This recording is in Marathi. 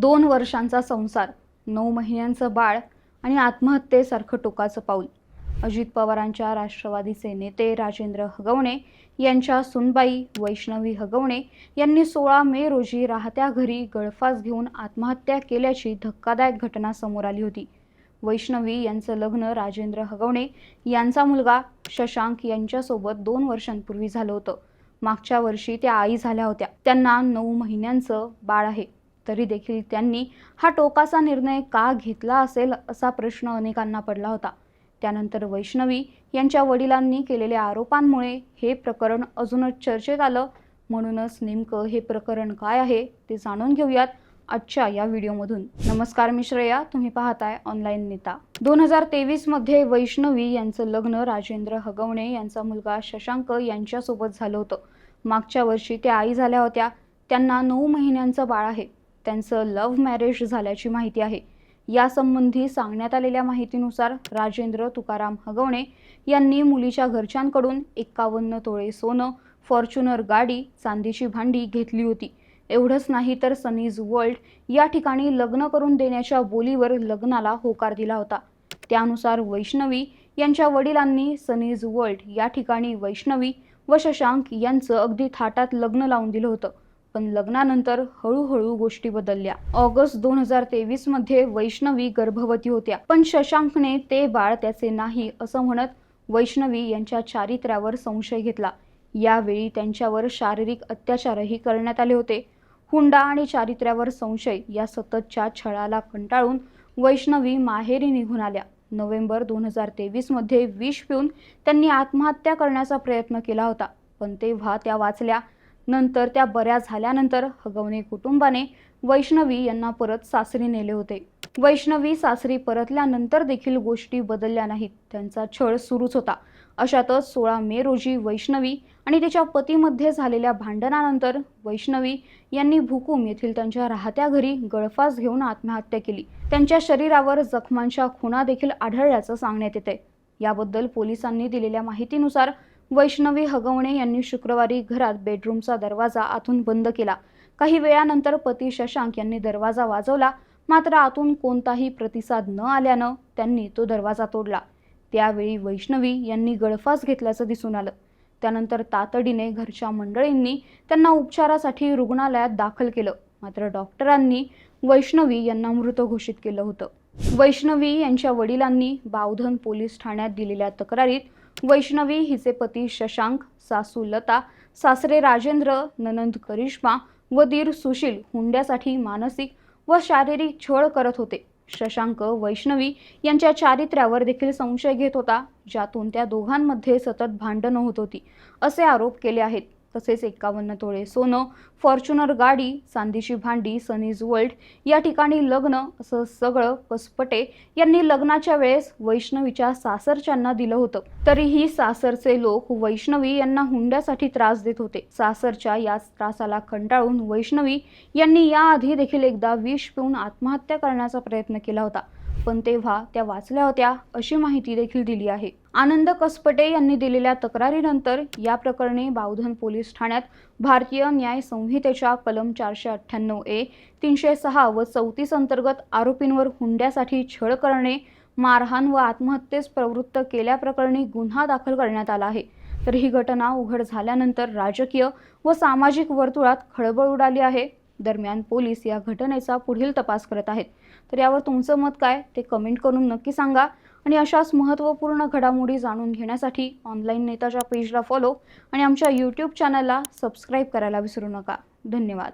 दोन वर्षांचा संसार नऊ महिन्यांचं बाळ आणि आत्महत्येसारखं टोकाचं पाऊल. अजित पवारांच्या राष्ट्रवादीचे नेते राजेंद्र हगवणे यांच्या सुनबाई वैष्णवी हगवणे यांनी सोळा मे रोजी राहत्या घरी गळफास घेऊन आत्महत्या केल्याची धक्कादायक घटना समोर आली होती. वैष्णवी यांचं लग्न राजेंद्र हगवणे यांचा मुलगा शशांक यांच्यासोबत दोन वर्षांपूर्वी झालं होतं. मागच्या वर्षी त्या आई झाल्या होत्या. त्यांना नऊ महिन्यांचं बाळ आहे. तरी देखील त्यांनी हा टोकाचा निर्णय का घेतला असेल असा प्रश्न अनेकांना पडला होता. त्यानंतर वैष्णवी यांच्या वडिलांनी केलेल्या आरोपांमुळे हे प्रकरण अजूनच चर्चेत आलं. म्हणूनच नेमकं हे प्रकरण काय आहे ते जाणून घेऊयात आजच्या या व्हिडिओमधून. नमस्कार मी श्रेया तुम्ही पाहताय ऑनलाईन नेता. दोन हजार तेवीसमध्ये वैष्णवी यांचं लग्न राजेंद्र हगवणे यांचा मुलगा शशांक यांच्यासोबत झालं होतं. मागच्या वर्षी त्या आई झाल्या होत्या. त्यांना नऊ महिन्यांचं बाळ आहे. त्यांचं लव्ह मॅरेज झाल्याची माहिती आहे. यासंबंधी सांगण्यात आलेल्या माहितीनुसार राजेंद्र तुकाराम हगवणे यांनी मुलीच्या घरच्यांकडून एक्कावन्न तोळे सोनं फॉर्च्युनर गाडी चांदीची भांडी घेतली होती. एवढंच नाही तर सनीज वर्ल्ड या ठिकाणी लग्न करून देण्याच्या बोलीवर लग्नाला होकार दिला होता. त्यानुसार वैष्णवी यांच्या वडिलांनी सनीज वर्ल्ड या ठिकाणी वैष्णवी व शशांक यांचं अगदी थाटात लग्न लावून दिलं होतं. पण लग्नानंतर हळूहळू गोष्टी बदलल्या. ऑगस्ट दोन हजार तेवीसमध्ये वैष्णवी गर्भवती होत्या. पण शशांकने ते बाळ त्याचे नाही असं म्हणत वैष्णवी यांच्या चारित्र्यावर संशय घेतला. यावेळी त्यांच्यावर शारीरिक अत्याचारही करण्यात आले होते. हुंडा आणि चारित्र्यावर संशय या सततच्या छळाला कंटाळून वैष्णवी माहेरी निघून आल्या. नोव्हेंबर दोन हजार तेवीसमध्ये विष पिऊन त्यांनी आत्महत्या करण्याचा प्रयत्न केला होता. पण तेव्हा त्या वाचल्या नंतर त्या बऱ्या झाल्यानंतर हगवणे कुटुंबाने वैष्णवी यांना परत सासरी नेले होते. वैष्णवी सासरी परतल्यानंतर देखील गोष्टी बदलल्या नाहीत. त्यांचा छळ सुरूच होता. अशातच सोळा मे रोजी वैष्णवी आणि तिच्या पतीमध्ये झालेल्या भांडणानंतर वैष्णवी यांनी भुकुम येथील त्यांच्या राहत्या घरी गळफास घेऊन आत्महत्या केली. त्यांच्या शरीरावर जखमांच्या खुणा देखील आढळल्याचं सांगण्यात येते याबद्दल पोलिसांनी दिलेल्या माहितीनुसार वैष्णवी हगवणे यांनी शुक्रवारी घरात बेडरूमचा दरवाजा आतून बंद केला. काही वेळानंतर पती शशांक यांनी दरवाजा वाजवला. मात्र आतून कोणताही प्रतिसाद न आल्यानं त्यांनी तो दरवाजा तोडला. त्यावेळी वैष्णवी यांनी गळफास घेतल्याचं दिसून आलं. त्यानंतर तातडीने घरच्या मंडळींनी त्यांना उपचारासाठी रुग्णालयात दाखल केलं. मात्र डॉक्टरांनी वैष्णवी यांना मृत घोषित केलं होतं. वैष्णवी यांच्या वडिलांनी बावधन पोलीस ठाण्यात दिलेल्या तक्रारीत वैष्णवी हिचे पती शशांक सासू लता सासरे राजेंद्र ननंद करिश्मा व दीर सुशील हुंड्यासाठी मानसिक व शारीरिक छळ करत होते. शशांक वैष्णवी यांच्या चारित्र्यावर देखील संशय घेत होता ज्यातून त्या दोघांमध्ये सतत भांडणं होत होती असे आरोप केले आहेत. तसेच एक्कावन्न तोळे सोनं फॉर्च्युनर गाडी चांदीची भांडी सनीज वर्ल्ड या ठिकाणी लग्न असं सगळं कसपटे यांनी लग्नाच्या वेळेस वैष्णवीच्या सासरच्यांना दिलं होतं. तरीही सासरचे लोक वैष्णवी यांना हुंड्यासाठी त्रास देत होते. सासरच्या याच त्रासाला कंटाळून वैष्णवी यांनी याआधी देखील एकदा विष पिऊन आत्महत्या करण्याचा प्रयत्न केला होता. पण तेव्हा त्या वाचल्या होत्या अशी माहिती देखील दिली आहे. आनंद कसपटे यांनी दिलेल्या तक्रारीनंतर या प्रकरणी बावधन पोलीस ठाण्यात भारतीय न्याय संहितेच्या कलम चारशे अठ्ठ्याण्णव ए तीनशे सहा व चौतीस अंतर्गत आरोपींवर हुंड्यासाठी छळ करणे मारहाण व आत्महत्येस प्रवृत्त केल्याप्रकरणी गुन्हा दाखल करण्यात आला आहे. तर ही घटना उघड झाल्यानंतर राजकीय व सामाजिक वर्तुळात खळबळ उडाली आहे. दरम्यान पोलीस या घटनेचा पुढील तपास करत आहेत. तर यावर तुमचं मत काय? ते कमेंट करून नक्की सांगा. आणि अशाच महत्त्वपूर्ण घडामोडी जाणून घेण्यासाठी ऑनलाईन नेताच्या पेजला फॉलो आणि आमच्या यूट्यूब चॅनलला सबस्क्राईब करायला विसरू नका. धन्यवाद.